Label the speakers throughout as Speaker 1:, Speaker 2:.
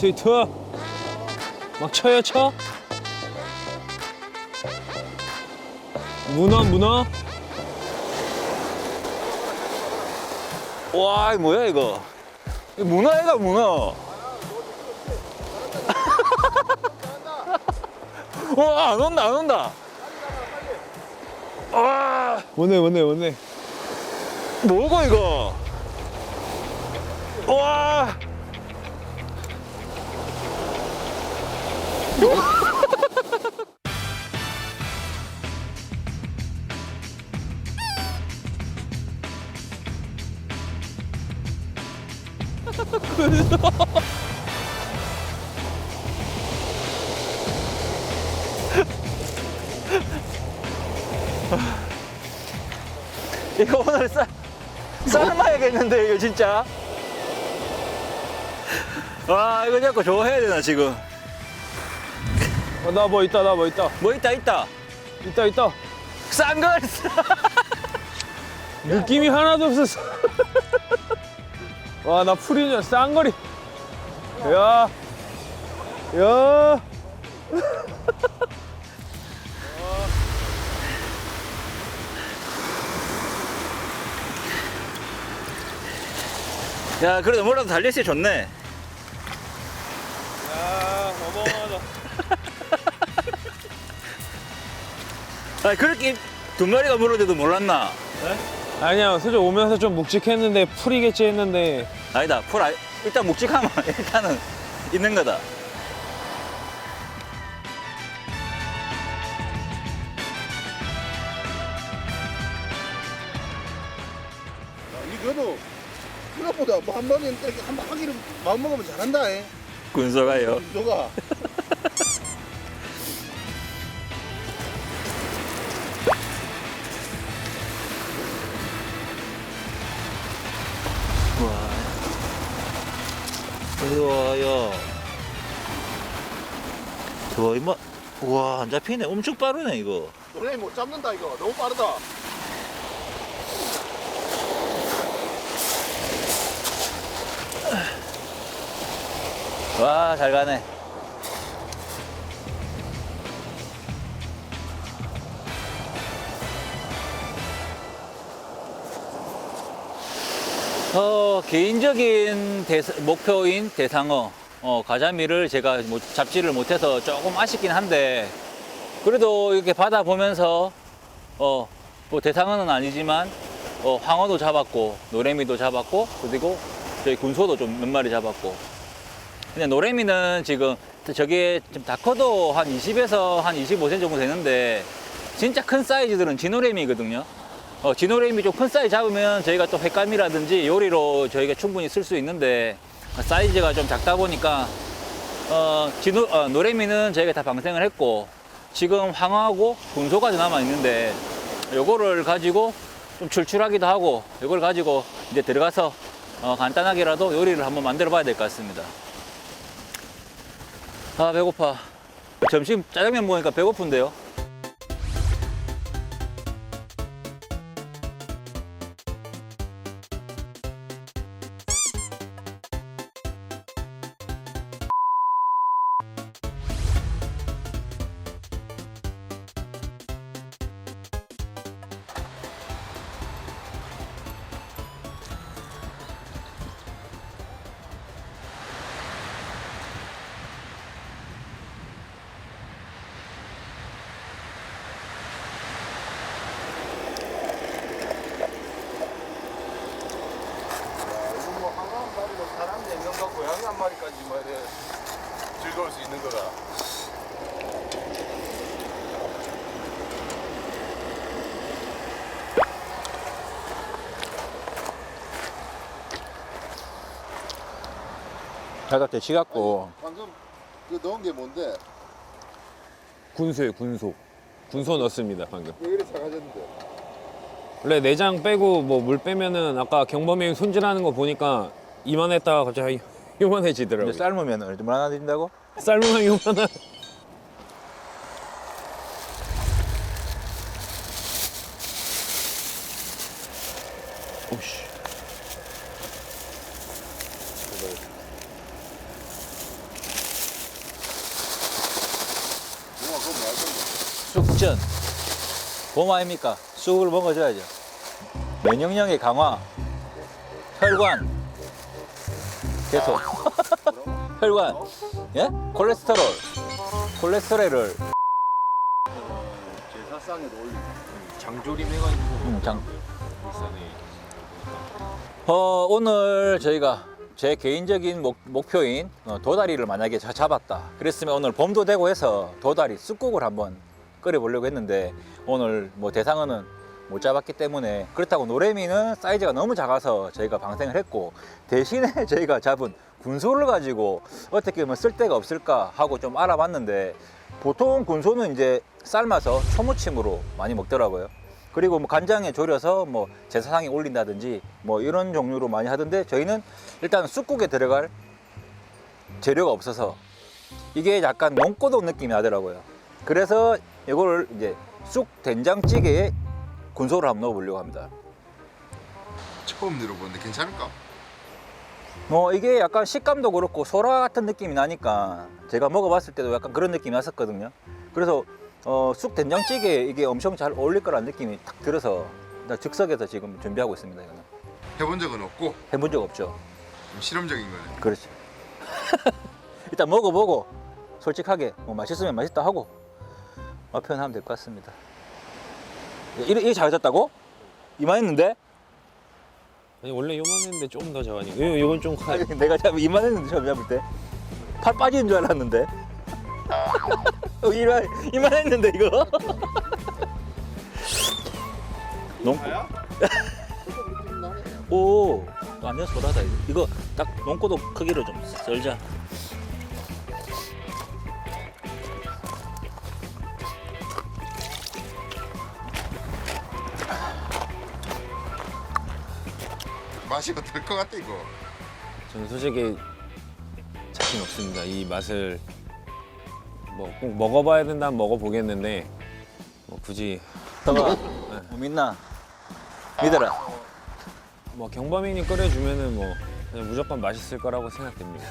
Speaker 1: 스트레이트 막 쳐요 쳐 문어 문어
Speaker 2: 와, 이거 뭐야, 이거? 문어애가 문어. 와, 안 온다, 안 온다. 와,
Speaker 1: 오네 오네 오네
Speaker 2: 뭐고, 이거? 와. 이거 오늘 싸, 삶아야겠는데, 이거 진짜. 와, 이거 자꾸 좋아해야 되나, 지금.
Speaker 1: 어, 나뭐 있다 나 뭐 있다
Speaker 2: 뭐 있다, 있다.
Speaker 1: 있다 있다
Speaker 2: 싼 걸!
Speaker 1: 느낌이 하나도 없었어 와 나 풀이냐 쌍거리 야 야.
Speaker 2: 야, 그래도 뭐라도 달렸을 때 좋네. 아, 그렇게 두 마리가 물어도 몰랐나?
Speaker 1: 아니야, 솔직히 오면서 좀 묵직했는데 풀이겠지 했는데
Speaker 2: 아니다, 풀, 아, 일단 묵직하면 일단은 있는 거다.
Speaker 3: 이거도 생각보다 뭐 한 번에 이렇게 한번 하기를 마음 먹으면 잘한다. 에.
Speaker 2: 군소가요.
Speaker 3: 너가
Speaker 2: 야. 저, 이마, 우와, 안 잡히네. 엄청 빠르네, 이거.
Speaker 3: 너네 못 잡는다 이거 너무 빠르다.
Speaker 2: 와, 잘 가네. 어, 개인적인 대사- 목표인 대상어, 어, 가자미를 제가 뭐 잡지를 못해서 조금 아쉽긴 한데, 그래도 이렇게 바다 보면서, 어, 뭐 대상어는 아니지만, 어, 황어도 잡았고, 노래미도 잡았고, 그리고 저희 군소도 좀 몇 마리 잡았고, 근데 노래미는 지금 저게 좀 다커도 한 20에서 한 25cm 정도 되는데 진짜 큰 사이즈들은 진노래미거든요. 어, 진노래미 좀큰 사이즈 잡으면 저희가 또 횟감이라든지 요리로 저희가 충분히 쓸 수 있는데 사이즈가 좀 작다 보니까 어, 진노, 어, 노래미는 저희가 다 방생을 했고 지금 황어하고 군소까지 남아 있는데 요거를 가지고 좀 출출하기도 하고 요걸 가지고 이제 들어가서 어, 간단하게라도 요리를 한번 만들어 봐야 될 것 같습니다. 아 배고파 점심 짜장면 먹으니까 배고픈데요 팔각대 치갖고
Speaker 3: 방금 그 넣은 게 뭔데?
Speaker 1: 군소예요, 군소. 군소 넣습니다, 방금.
Speaker 3: 왜 이래 작아졌는데?
Speaker 1: 원래 내장 빼고 뭐 물 빼면은 아까 경범이 형 손질하는 거 보니까 이만했다가 갑자기 요만해지더라고요.
Speaker 2: 삶으면 얼마나 된다고?
Speaker 1: 삶으면 요만한. 오씨.
Speaker 2: 쑥전. 봄 아닙니까? 쑥을 먹어줘야죠. 면역력의 강화, 혈관, 계속. 혈관, 예? 콜레스테롤, 콜레스테롤을
Speaker 3: 제 사상에도 올리고.
Speaker 1: 장조림 해가지고
Speaker 2: 음, 장. 어, 오늘 저희가 제 개인적인 목, 목표인 어, 도다리를 만약에 자- 잡았다. 그랬으면 오늘 봄도 되고 해서 도다리 쑥국을 한번 끓여보려고 했는데 오늘 뭐 대상어는 못 잡았기 때문에 그렇다고 노래미는 사이즈가 너무 작아서 저희가 방생을 했고 대신에 저희가 잡은 군소를 가지고 어떻게 보면 쓸데가 없을까 하고 좀 알아봤는데 보통 군소는 이제 삶아서 초무침으로 많이 먹더라고요. 그리고 뭐 간장에 졸여서 뭐 제사상에 올린다든지 뭐 이런 종류로 많이 하던데 저희는 일단 쑥국에 들어갈 재료가 없어서 이게 약간 농고동 느낌이 나더라고요. 그래서 이거를 이제 쑥 된장찌개에 군소를 한번 넣어보려고 합니다.
Speaker 3: 처음 들어보는데 괜찮을까?
Speaker 2: 뭐 이게 약간 식감도 그렇고 소라 같은 느낌이 나니까 제가 먹어봤을 때도 약간 그런 느낌이 났었거든요. 그래서 어, 쑥 된장찌개에 이게 엄청 잘 어울릴 거라는 느낌이 딱 들어서 나 즉석에서 지금 준비하고 있습니다. 이거는
Speaker 3: 해본 적은 없고
Speaker 2: 해본 적 없죠.
Speaker 3: 좀 실험적인 거네.
Speaker 2: 그렇죠. 일단 먹어보고 솔직하게 뭐 맛있으면 맛있다 하고 뭐 표현하면 될 것 같습니다. 이게, 이게 작아졌다고? 이만했는데?
Speaker 1: 아니 원래 요만했는데 조금 더 작아니 이 이건 좀 커.
Speaker 2: 내가 잡 이만했는데 처음 잡을 때. 팔 빠지는 줄 알았는데. 어, 이만 이만했는데 이거. 농. 오 완전 소라다 이거. 이거 딱 농고도 크기로 좀 썰자.
Speaker 3: 맛이 어떨 것 같아 이거.
Speaker 1: 저는 솔직히 자신 없습니다. 이 맛을 뭐 꼭 먹어봐야 된다면 먹어보겠는데 뭐 굳이
Speaker 2: 봐봐. 뭐 믿나? 믿어라.
Speaker 1: 뭐 경범인이 끓여주면은 뭐 그냥 무조건 맛있을 거라고 생각됩니다.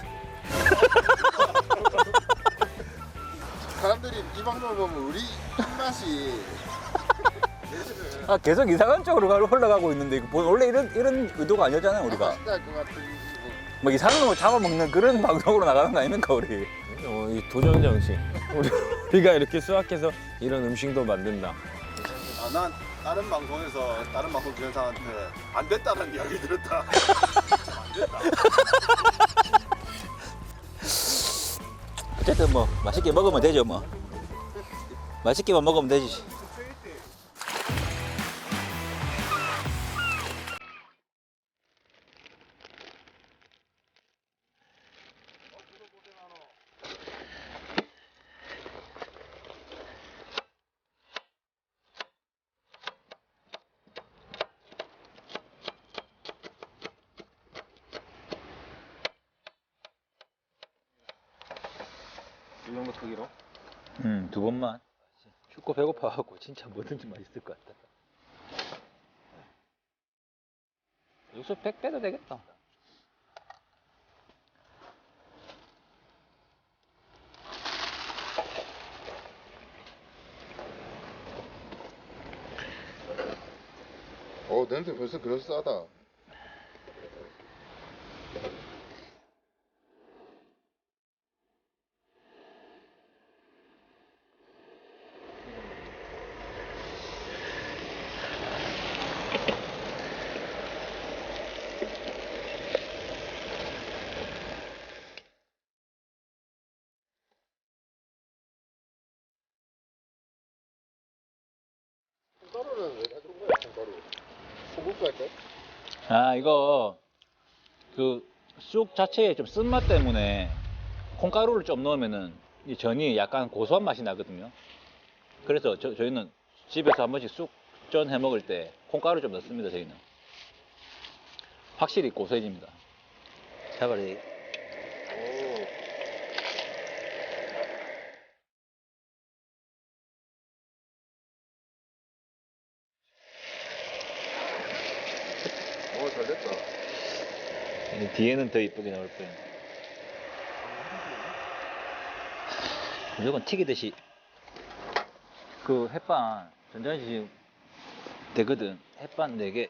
Speaker 3: 사람들이 이 방송을 보면 우리 입맛이
Speaker 2: 아 계속 이상한 쪽으로 가- 흘러가고 있는데 이거 뭐 원래 이런 이런 의도가 아니었잖아요 우리가.
Speaker 3: 같은
Speaker 2: 뭐 이상한 거 잡아먹는 그런 방송으로 나가는 거 아닙니까 우리?
Speaker 1: 어, 이 도전 정신. 우리, 우리가 이렇게 수확해서 이런 음식도 만든다.
Speaker 3: 아, 난 다른 방송에서 다른 방송 진행사한테 안 됐다는 이야기 들었다.
Speaker 2: 어쨌든 뭐 맛있게 먹으면 되죠 뭐. 맛있게만 먹으면 되지. 배고파갖고 진짜 뭐든지 맛있을 것 같다. 육수 100 빼도 되겠다.
Speaker 3: 어 냄새 벌써 그럴싸하다. 콩가루는 왜 가져온 거야 콩가루? 소금 갈까?
Speaker 2: 아, 이거 그 쑥 자체의 좀 쓴맛 때문에 콩가루를 좀 넣으면은 이 전이 약간 고소한 맛이 나거든요. 그래서 저, 저희는 집에서 한 번씩 쑥전 해 먹을 때 콩가루 좀 넣습니다, 저희는. 확실히 고소해집니다. 잡아리.
Speaker 3: 오잘 됐다.
Speaker 2: 뒤에는 더 이쁘게 나올 거예요. 무조건 튀기듯이 그 햇반 전자레인지 되거든. 햇반 4개.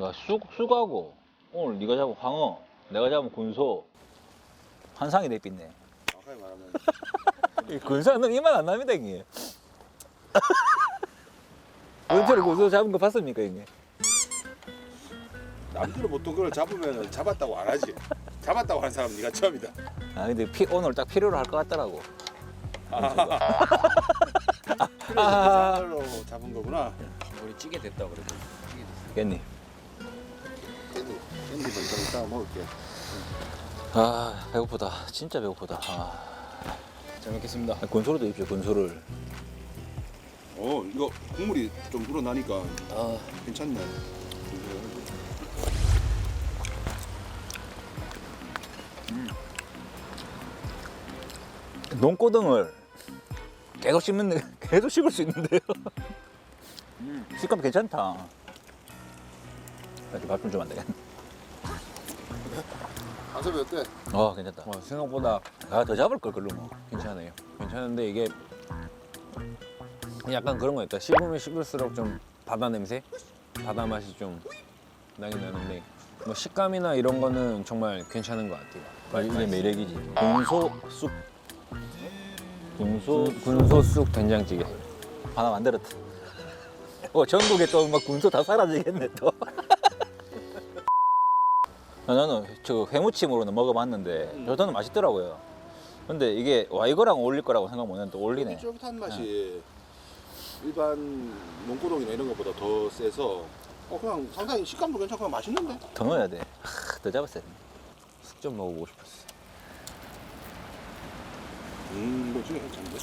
Speaker 2: 야, 쑥, 쑥하고 오늘 네가 잡은 황어, 내가 잡은 군소 한 상이 내빛네.
Speaker 3: 정확하게 말하면
Speaker 2: 이 군소는 이만 안 납니다, 형님. 언제를 군소 잡은 거 봤습니까, 형님?
Speaker 3: 남들은 보통 그걸 잡으면 잡았다고 안 하지. 잡았다고 하는 사람 네가 처음이다.
Speaker 2: 아, 근데 피, 오늘 딱 필요로 할 것 같더라고.
Speaker 3: 그래서 그걸로 잡은 거구나.
Speaker 1: 우리 찌개 됐다 그래도.
Speaker 2: 겠니?
Speaker 3: 캔디, 캔디 먼저 이따가 먹을게.
Speaker 2: 아, 배고프다. 진짜 배고프다. 아,
Speaker 1: 잘 먹겠습니다.
Speaker 2: 군소로도 입죠, 군소를.
Speaker 3: 어, 이거 국물이 좀 우러나니까
Speaker 2: 아,
Speaker 3: 괜찮네.
Speaker 2: 농고등을 계속 씹는, 계속 씹을 수 있는데요. 식감 괜찮다. 밥좀 주면 안 되겠네.
Speaker 3: 가섭이 어때?
Speaker 2: 아, 괜찮다.
Speaker 1: 어, 생각보다
Speaker 2: 아, 더 잡을 걸, 걸로 뭐.
Speaker 1: 괜찮아요. 괜찮은데 이게 약간 그런 거 있다. 씹으면 씹을수록 좀 바다 냄새, 바다 맛이 좀 나긴 나는데 뭐 식감이나 이런 거는 정말 괜찮은 것 같아요.
Speaker 2: 아, 이게 매력이지. 군소 쑥. 군소
Speaker 1: 군- 군소쑥 된장찌개.
Speaker 2: 하나 만들었다. 어, 전국에 또 막 군소 다 사라지겠네, 또. 아, 나는 저 회무침으로는 먹어봤는데 저는 맛있더라고요. 근데 이게 와 이거랑 어울릴 거라고 생각 못 했는데 어울리네.
Speaker 3: 쫄깃한 맛이 일반 농고동이나 이런 것보다 더 세서 어, 그냥 상당히 식감도 괜찮고 그냥 맛있는데?
Speaker 2: 더 넣어야 돼. 하, 더 잡았어야 돼.
Speaker 1: 숙좀 먹어보고 싶었어요.
Speaker 3: 음, 이거 진짜 괜찮은데?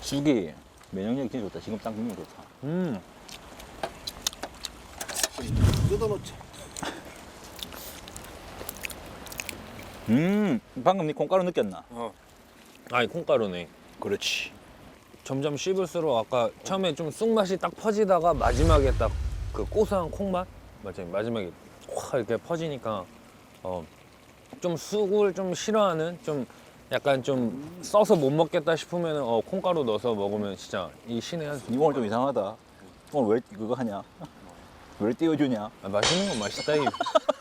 Speaker 2: 쑥이 면역력이 진짜 좋다. 지금 딱 먹는 거 좋다.
Speaker 1: 음,
Speaker 3: 뜯어놓자.
Speaker 2: 음, 방금 니 콩가루 느꼈나?
Speaker 3: 어.
Speaker 1: 아이 콩가루네.
Speaker 2: 그렇지.
Speaker 1: 점점 씹을수록 아까 처음에 좀 쑥 맛이 딱 퍼지다가 마지막에 딱 그 고소한 콩맛 맞아요. 마지막에 확 이렇게 퍼지니까 어, 좀 쑥을 좀 싫어하는 좀 약간 좀 써서 못 먹겠다 싶으면 어, 콩가루 넣어서 먹으면 진짜 이 신의 한 수.
Speaker 2: 니 오늘 좀 이상하다. 오늘 왜 그거 하냐? 왜 띄워주냐?
Speaker 1: 아, 맛있는 건 맛있다 이.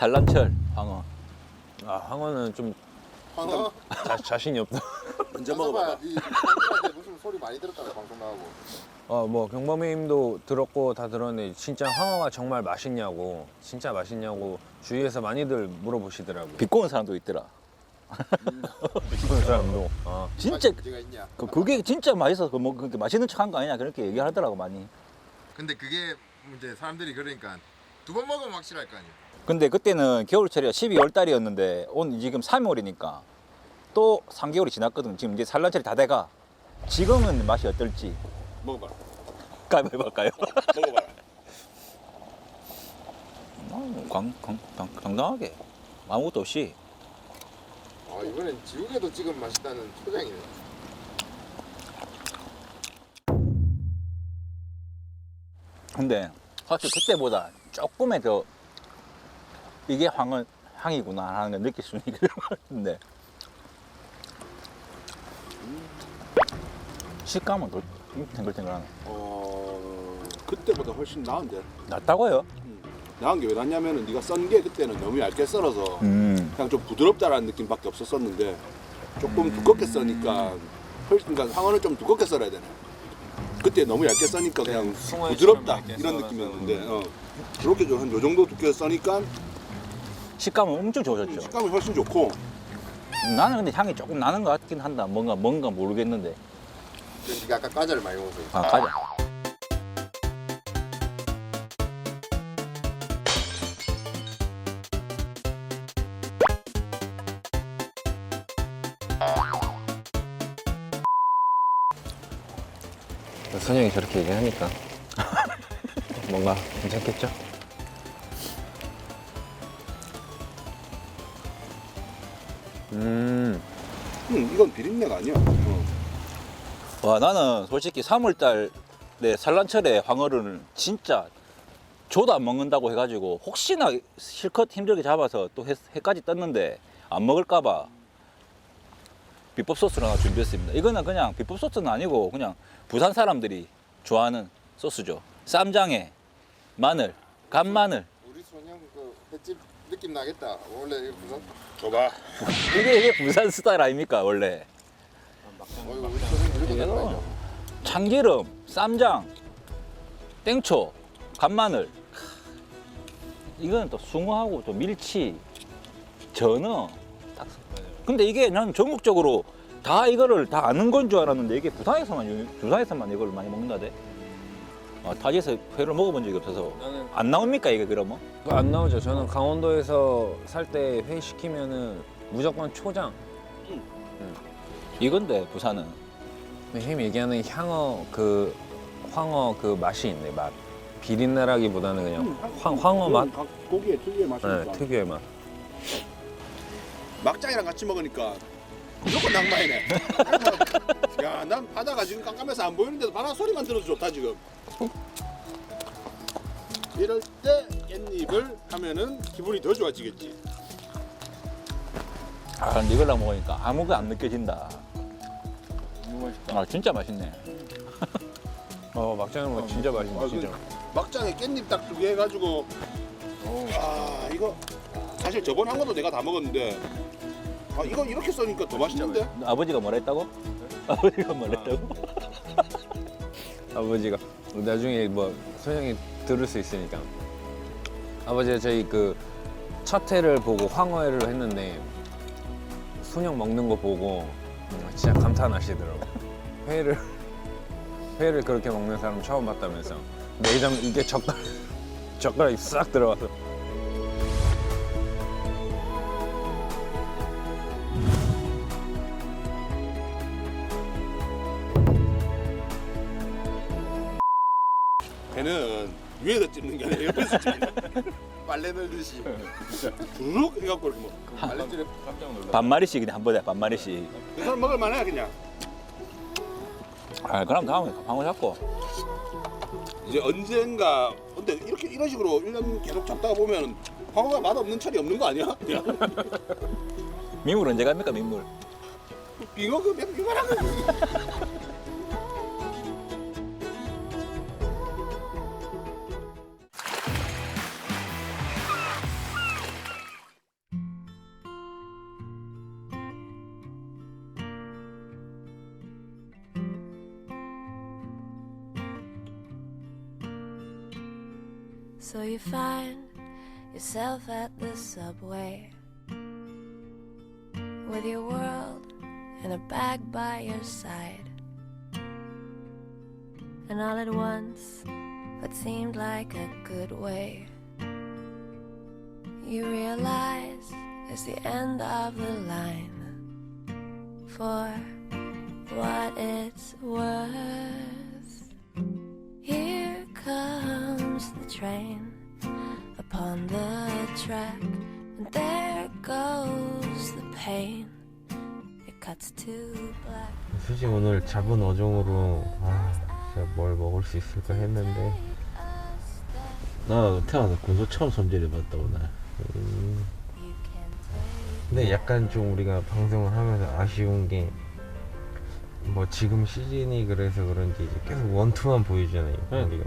Speaker 2: 산란철 황어.
Speaker 1: 아 황어는 좀
Speaker 3: 황어?
Speaker 1: 자, 자신이 없다.
Speaker 3: 먼저 먹어봐. 이 무슨 소리 많이 들었다고 방송 나오고.
Speaker 1: 어뭐 경범이님도 들었고 다 들었는데 진짜 황어가 정말 맛있냐고 진짜 맛있냐고 주위에서 많이들 물어보시더라고요.
Speaker 2: 비꼬 는 사람도 있더라.
Speaker 1: 비싼 사람도. 아.
Speaker 2: 진짜
Speaker 3: 문제가 있냐?
Speaker 2: 그, 그게 진짜 맛있어서 그 뭐, 그렇게 맛있는 척 한 거 아니냐 그렇게 얘기하더라고 많이.
Speaker 4: 근데 그게 이제 사람들이 그러니까 두 번 먹으면 확실할 거 아니에요.
Speaker 2: 근데 그때는 겨울철이야 12월 달이었는데 오늘 지금 3월이니까 또 3개월이 지났거든. 지금 이제 산란철이 다 돼가. 지금은 맛이 어떨지
Speaker 3: 먹어봐.
Speaker 2: 가위바위보 할까요? 강, 강, 강, 당당하게 아무것도 없이
Speaker 4: 아 이번엔 지우개도 지금 맛있다는 초장이네.
Speaker 2: 근데 확실히 그때보다 조금의 더 이게 황은 향이구나 하는 걸 느낄 수 있는 것 같은데 식감은 더 탱글탱글하네
Speaker 3: 어, 그때보다 훨씬 나은데.
Speaker 2: 낫다고요?
Speaker 3: 나은 게 왜 낫냐면은 네가 썬 게 그때는 너무 얇게 썰어서
Speaker 2: 음.
Speaker 3: 그냥 좀 부드럽다라는 느낌밖에 없었었는데 조금 두껍게 써니까 훨씬 그러니까 상어는 좀 두껍게 썰어야 되네. 그때 너무 얇게 써니까 그냥
Speaker 1: 숭어처럼
Speaker 3: 부드럽다
Speaker 1: 얇게
Speaker 3: 이런
Speaker 1: 썰어서.
Speaker 3: 느낌이었는데 어. 이렇게 좀한요 정도 두께 써니까
Speaker 2: 식감은 엄청 좋아졌죠?
Speaker 3: 식감이 훨씬 좋고.
Speaker 2: 나는 근데 향이 조금 나는 것 같긴 한다. 뭔가 뭔가 모르겠는데.
Speaker 4: 그러니까 아까 과자를 많이 먹었어요.
Speaker 2: 아 가자.
Speaker 1: 선영이 저렇게 얘기하니까 뭔가 괜찮겠죠? 음,
Speaker 3: 음, 이건 비린내가 아니야. 어.
Speaker 2: 와 나는 솔직히 3월달에 산란철에 황어를 진짜 줘도 안 먹는다고 해가지고 혹시나 실컷 힘들게 잡아서 또 해, 해까지 떴는데 안 먹을까봐 비법 소스를 하나 준비했습니다. 이거는 그냥 비법 소스는 아니고 그냥 부산 사람들이 좋아하는 소스죠. 쌈장에 마늘, 간마늘.
Speaker 4: 우리 소냥 그 횟집 느낌 나겠다. 원래 이거 무슨
Speaker 3: 줘봐.
Speaker 2: 이게 이게 부산 스타일 아닙니까 원래?
Speaker 4: 어, 이거 우리 소냥 이렇게
Speaker 2: 이거
Speaker 4: 나죠.
Speaker 2: 참기름, 쌈장, 땡초, 간마늘. 크, 이거는 또 숭어하고 또 밀치, 전어. 딱. 근데 이게 난 전국적으로 다 이거를 다 아는 건 줄 알았는데 이게 부산에서만 유- 부산에서만 이걸 많이 먹는다대. 아, 타지에서 회를 먹어본 적이 없어서
Speaker 1: 나는
Speaker 2: 안 나옵니까 이게 그러면?
Speaker 1: 안 나오죠. 저는 강원도에서 살 때 회 시키면은 무조건 초장.
Speaker 2: 이건데 부산은
Speaker 1: 햄 얘기하는 향어 그 황어 그 맛이 있네 맛. 비린내라기보다는 그냥 황, 황어 맛.
Speaker 3: 각 고기의 특유의 맛이
Speaker 1: 네. 특유의 맛.
Speaker 3: 막장이랑 같이 먹으니까 무조건 낭만이네. 야, 난 바다가 지금 깜깜해서 안 보이는데도 바다 소리만 들어도 좋다 지금. 이럴 때 깻잎을 하면은 기분이 더 좋아지겠지.
Speaker 2: 아 근데 이걸랑 먹으니까 아무게 안 느껴진다. 아 진짜 맛있네.
Speaker 1: 어 막장은 뭐 진짜 맛있네
Speaker 3: 아,
Speaker 1: 진짜.
Speaker 3: 그 막장에 깻잎 딱 두 개 해가지고 아 이거 사실 저번 한 것도 내가 다 먹었는데 아 이거 이렇게 써니까 더 맛있는데?
Speaker 2: 아버지가 뭐라 했다고? 아버지가 뭐라 했다고?
Speaker 1: 아버지가 나중에 뭐 소영이 들을 수 있으니까. 아버지가 저희 그 첫 회를 보고 황어회를 했는데 순영 먹는 거 보고 음, 진짜 감탄하시더라고. 회를 회를 그렇게 먹는 사람 처음 봤다면서. 내장 이게 젓가락 젓가락이 싹 들어가서
Speaker 4: 넣듯이.
Speaker 3: 부르륵 해갖고 이렇게 먹.
Speaker 4: 빨래줄에 깜짝 놀라.
Speaker 2: 반마리씩 그냥 한 번에 반마리씩.
Speaker 3: 이 사람 먹을 만해 그냥.
Speaker 2: 아 그럼 다음에 방어 잡고.
Speaker 3: 이제 언젠가 근데 이렇게 이런 식으로 1년 계속 잡다가 보면 황어가 맛없는 철이 없는 거 아니야? 그냥
Speaker 2: 민물 언제 갑니까 민물?
Speaker 3: 빙어 그 빙어랑
Speaker 5: So you find yourself at the subway with your world in a bag by your side. And all at once, what seemed like a good way, you realize it's the end of the line. For what it's worth. Here comes the train upon the track, and there goes the pain. It cuts to black.
Speaker 6: 솔직히 오늘 잡은 어종으로 아 진짜 뭘 먹을 수 있을까 했는데
Speaker 7: 나 태어나서 군소 처음 손질해봤다 오늘
Speaker 6: 음, 근데 약간 좀 우리가 방송을 하면서 아쉬운 게 뭐 지금 시즌이 그래서 그런지 이제 계속 원투만 보여주잖아요
Speaker 7: 응.
Speaker 6: 우리가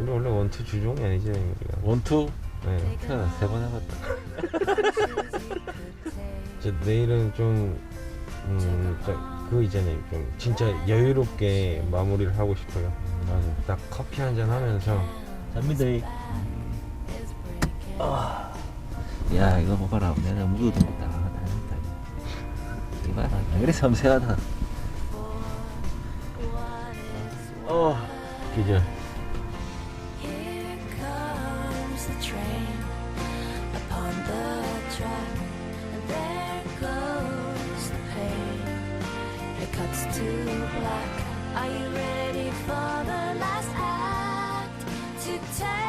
Speaker 6: 우리 원래 원투 주종이 아니잖아요 우리가
Speaker 7: 원투?
Speaker 6: 네.
Speaker 7: 태어나서 세번 해봤다.
Speaker 6: 이제 내일은 좀 음, 딱 그거 있잖아요. 좀 진짜 여유롭게 마무리를 하고 싶어요.
Speaker 7: 맞아
Speaker 6: 딱 커피 한 잔 하면서.
Speaker 7: 잡니다 이.
Speaker 5: Is breaking.
Speaker 7: 야 이거 봐봐라. 내가 무도 다. 다녔다. 이거 봐라. 안 그래 섬세하다. 어 기절
Speaker 5: cuts to black. Are you ready for the last act to take?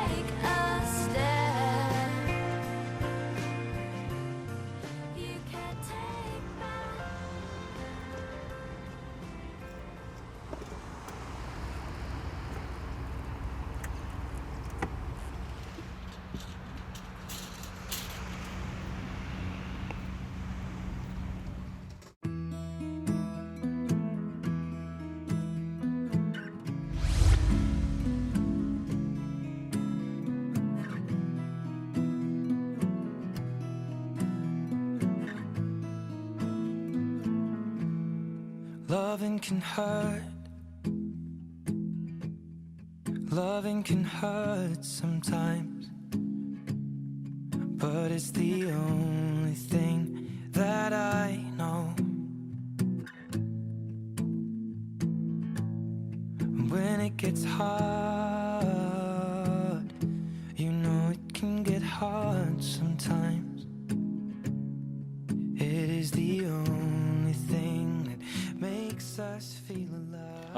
Speaker 8: Loving can hurt. Loving can hurt sometimes. But it's the only thing that I know. When it gets hard,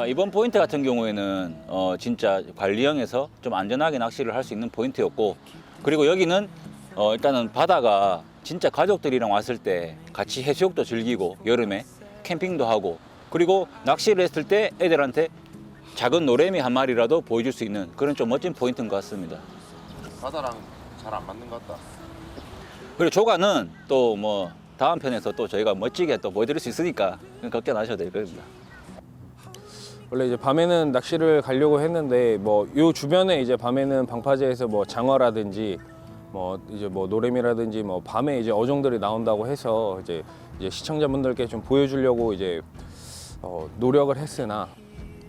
Speaker 2: 아, 이번 포인트 같은 경우에는 어, 진짜 관리형에서 좀 안전하게 낚시를 할 수 있는 포인트였고 그리고 여기는 어, 일단은 바다가 진짜 가족들이랑 왔을 때 같이 해수욕도 즐기고 여름에 캠핑도 하고 그리고 낚시를 했을 때 애들한테 작은 노래미 한 마리라도 보여줄 수 있는 그런 좀 멋진 포인트인 것 같습니다.
Speaker 4: 바다랑 잘 안 맞는 것 같다.
Speaker 2: 그리고 조가는 또 뭐 다음 편에서 또 저희가 멋지게 또 보여드릴 수 있으니까 걱정 안 하셔도 될 겁니다.
Speaker 1: 원래 이제 밤에는 낚시를 가려고 했는데 뭐 요 주변에 이제 밤에는 방파제에서 뭐 장어라든지 뭐 이제 뭐 노래미라든지 뭐 밤에 이제 어종들이 나온다고 해서 이제 이제 시청자분들께 좀 보여주려고 이제 어, 노력을 했으나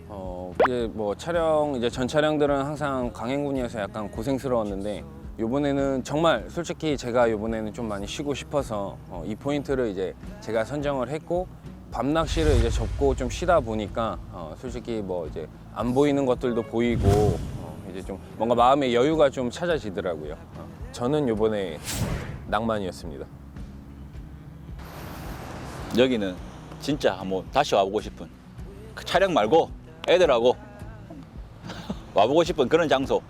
Speaker 1: 어 이제 뭐 촬영 이제 전 촬영들은 항상 강행군이어서 약간 고생스러웠는데 요번에는 정말 솔직히 제가 요번에는 좀 많이 쉬고 싶어서 어, 이 포인트를 이제 제가 선정을 했고 밤 낚시를 이제 접고 좀 쉬다 보니까 어, 솔직히 뭐 이제 안 보이는 것들도 보이고 어, 이제 좀 뭔가 마음의 여유가 좀 찾아지더라고요. 어, 저는 요번에 낭만이었습니다.
Speaker 2: 여기는 진짜 한번 다시 와보고 싶은 그 촬영 말고 애들하고 와보고 싶은 그런 장소.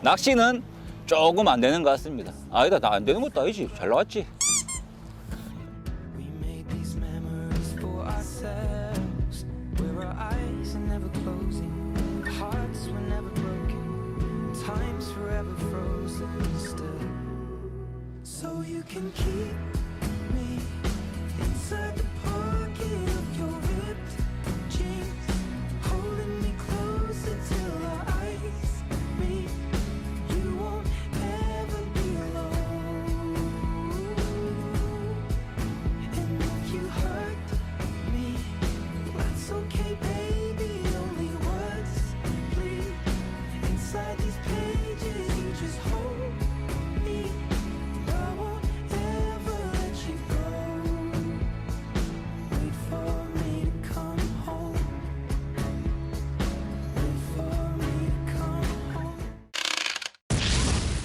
Speaker 2: 낚시는 조금 안 되는 것 같습니다. 아니다, 나안 되는 것도 아니지. 잘 나왔지.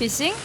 Speaker 9: 피싱 TV